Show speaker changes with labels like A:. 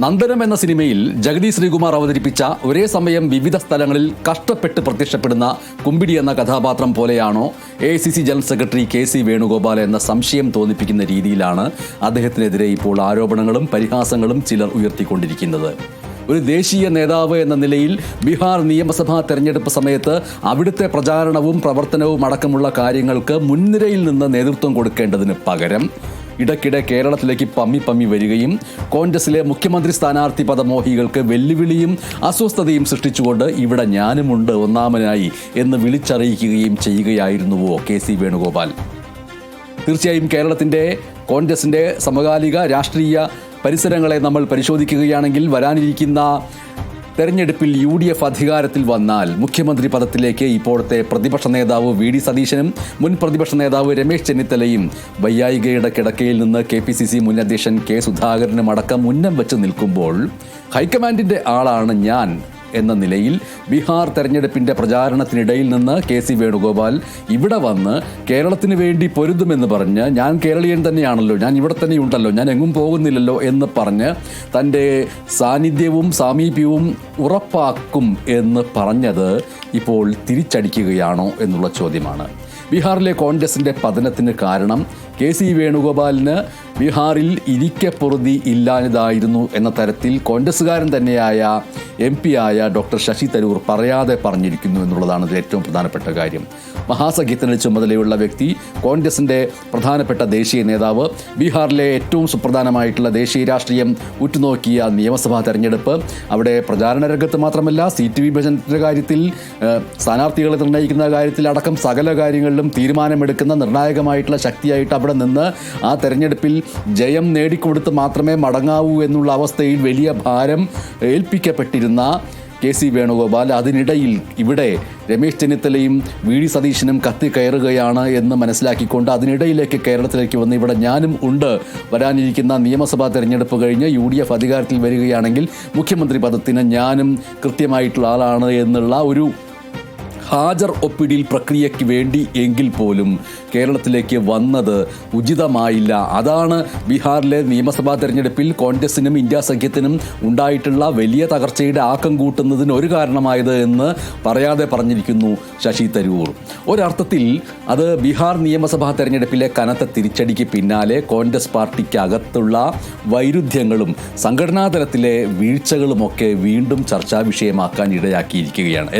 A: നന്ദനം എന്ന സിനിമയിൽ ജഗതി ശ്രീകുമാർ അവതരിപ്പിച്ച ഒരേ സമയം വിവിധ സ്ഥലങ്ങളിൽ കഷ്ടപ്പെട്ട് പ്രത്യക്ഷപ്പെടുന്ന കുമ്പിടി എന്ന കഥാപാത്രം പോലെയാണോ A C C general secretary K C Venugopal എന്ന സംശയം തോന്നിപ്പിക്കുന്ന രീതിയിലാണ് അദ്ദേഹത്തിനെതിരെ ഇപ്പോൾ ആരോപണങ്ങളും പരിഹാസങ്ങളും ചിലർ ഉയർത്തിക്കൊണ്ടിരിക്കുന്നത്. ഒരു ദേശീയ നേതാവ് എന്ന നിലയിൽ ബീഹാർ നിയമസഭാ തെരഞ്ഞെടുപ്പ് സമയത്ത് അവിടുത്തെ പ്രചാരണവും പ്രവർത്തനവും അടക്കമുള്ള കാര്യങ്ങൾക്ക് മുൻനിരയിൽ നിന്ന് നേതൃത്വം കൊടുക്കേണ്ടതിന് പകരം ഇടയ്ക്കിടെ കേരളത്തിലേക്ക് പമ്മി പമ്മി വരികയും കോൺഗ്രസിലെ മുഖ്യമന്ത്രി സ്ഥാനാർത്ഥി പദമോഹികൾക്ക് വെല്ലുവിളിയും അസ്വസ്ഥതയും സൃഷ്ടിച്ചുകൊണ്ട് ഇവിടെ ഞാനുമുണ്ട് ഒന്നാമനായി എന്ന് വിളിച്ചറിയിക്കുകയും ചെയ്യുകയായിരുന്നുവോ കെ സി വേണുഗോപാൽ? തീർച്ചയായും കേരളത്തിന്റെ കോൺഗ്രസിന്റെ സമകാലിക രാഷ്ട്രീയ പരിസരങ്ങളെ നമ്മൾ പരിശോധിക്കുകയാണെങ്കിൽ വരാനിരിക്കുന്ന തെരഞ്ഞെടുപ്പിൽ യു ഡി എഫ് അധികാരത്തിൽ വന്നാൽ മുഖ്യമന്ത്രി പദത്തിലേക്ക് ഇപ്പോഴത്തെ പ്രതിപക്ഷ നേതാവ് വി ഡി സതീശനും മുൻ പ്രതിപക്ഷ നേതാവ് രമേശ് ചെന്നിത്തലയും വയ്യായികയുടെ കിടക്കയിൽ നിന്ന് കെ പി സി സി മുൻ അധ്യക്ഷൻ കെ സുധാകരനും അടക്കം ഉന്നം വെച്ച് നിൽക്കുമ്പോൾ ഹൈക്കമാൻഡിന്റെ ആളാണ് ഞാൻ. എന്ന നിലയിൽ ബീഹാർ തെരഞ്ഞെടുപ്പിന്റെ പ്രചാരണത്തിനിടയിൽ നിന്ന് കെ സി വേണുഗോപാൽ ഇവിടെ വന്ന് കേരളത്തിന് വേണ്ടി പൊരുതുമെന്ന് പറഞ്ഞ് ഞാൻ കേരളീയൻ തന്നെയാണല്ലോ ഞാൻ ഇവിടെ തന്നെ ഉണ്ടല്ലോ ഞാൻ എങ്ങും പോകുന്നില്ലല്ലോ എന്ന് പറഞ്ഞ് തന്റെ സാന്നിധ്യവും സാമീപ്യവും ഉറപ്പാക്കും എന്ന് പറഞ്ഞത് ഇപ്പോൾ തിരിച്ചടിക്കുകയാണോ എന്നുള്ള ചോദ്യമാണ്. ബീഹാറിലെ കോൺഗ്രസിന്റെ പതനത്തിന് കാരണം കെ സി വേണുഗോപാലിന് ബീഹാറിൽ ഇരിക്കപ്പൊറുതി ഇല്ലാഞ്ഞതായിരുന്നു എന്ന തരത്തിൽ കോൺഗ്രസ്സുകാരൻ തന്നെയായ എം പി ആയ ഡോക്ടർ ശശി തരൂർ പറയാതെ പറഞ്ഞിരിക്കുന്നു എന്നുള്ളതാണ് ഏറ്റവും പ്രധാനപ്പെട്ട കാര്യം. മഹാസഖ്യത്തിന് ചുമതലയുള്ള വ്യക്തി കോൺഗ്രസിന്റെ പ്രധാനപ്പെട്ട ദേശീയ നേതാവ് ബീഹാറിലെ ഏറ്റവും സുപ്രധാനമായിട്ടുള്ള ദേശീയ രാഷ്ട്രീയം ഉറ്റുനോക്കിയ നിയമസഭാ തെരഞ്ഞെടുപ്പ്. അവിടെ പ്രചാരണ രംഗത്ത് മാത്രമല്ല സീറ്റ് വിഭജനത്തിന്റെ കാര്യത്തിൽ സ്ഥാനാർത്ഥികളെ നിർണയിക്കുന്ന കാര്യത്തിൽ അടക്കം സകല കാര്യങ്ങളിലും തീരുമാനമെടുക്കുന്ന നിർണായകമായിട്ടുള്ള ശക്തിയായിട്ട് അവിടെ നിന്ന് ആ തെരഞ്ഞെടുപ്പിൽ ജയം നേടിക്കൊടുത്ത് മാത്രമേ മടങ്ങാവൂ എന്നുള്ള അവസ്ഥയിൽ വലിയ ഭാരം ഏൽപ്പിക്കപ്പെട്ടിരുന്ന കെ സി വേണുഗോപാൽ അതിനിടയിൽ ഇവിടെ രമേശ് ചെന്നിത്തലയും വി ഡി സതീശനും കത്തി കയറുകയാണ് എന്ന് മനസ്സിലാക്കിക്കൊണ്ട് അതിനിടയിലേക്ക് കേരളത്തിലേക്ക് വന്ന് ഇവിടെ ഞാനും ഉണ്ട് വരാനിരിക്കുന്ന നിയമസഭാ തെരഞ്ഞെടുപ്പ് കഴിഞ്ഞ് യു ഡി എഫ് അധികാരത്തിൽ വരികയാണെങ്കിൽ മുഖ്യമന്ത്രി പദത്തിന് ഞാനും കൃത്യമായിട്ടുള്ള ആളാണ് എന്നുള്ള ഒരു ഹാജർ ഒപ്പിടിയിൽ പ്രക്രിയയ്ക്ക് വേണ്ടി എങ്കിൽ പോലും കേരളത്തിലേക്ക് വന്നത് ഉചിതമായില്ല. അതാണ് ബീഹാറിലെ നിയമസഭാ തെരഞ്ഞെടുപ്പിൽ കോൺഗ്രസിനും ഇന്ത്യ സഖ്യത്തിനും ഉണ്ടായിട്ടുള്ള വലിയ തകർച്ചയുടെ ആക്കം കൂട്ടുന്നതിന് ഒരു കാരണമായത് എന്ന് പറയാതെ പറഞ്ഞിരിക്കുന്നു ശശി തരൂർ. ഒരർത്ഥത്തിൽ അത് ബീഹാർ നിയമസഭാ തെരഞ്ഞെടുപ്പിലെ കനത്ത തിരിച്ചടിക്ക് പിന്നാലെ കോൺഗ്രസ് പാർട്ടിക്കകത്തുള്ള വൈരുദ്ധ്യങ്ങളും സംഘടനാതലത്തിലെ വീഴ്ചകളുമൊക്കെ വീണ്ടും ചർച്ചാ വിഷയമാക്കാൻ ഇടയാക്കിയിരിക്കുകയാണ്.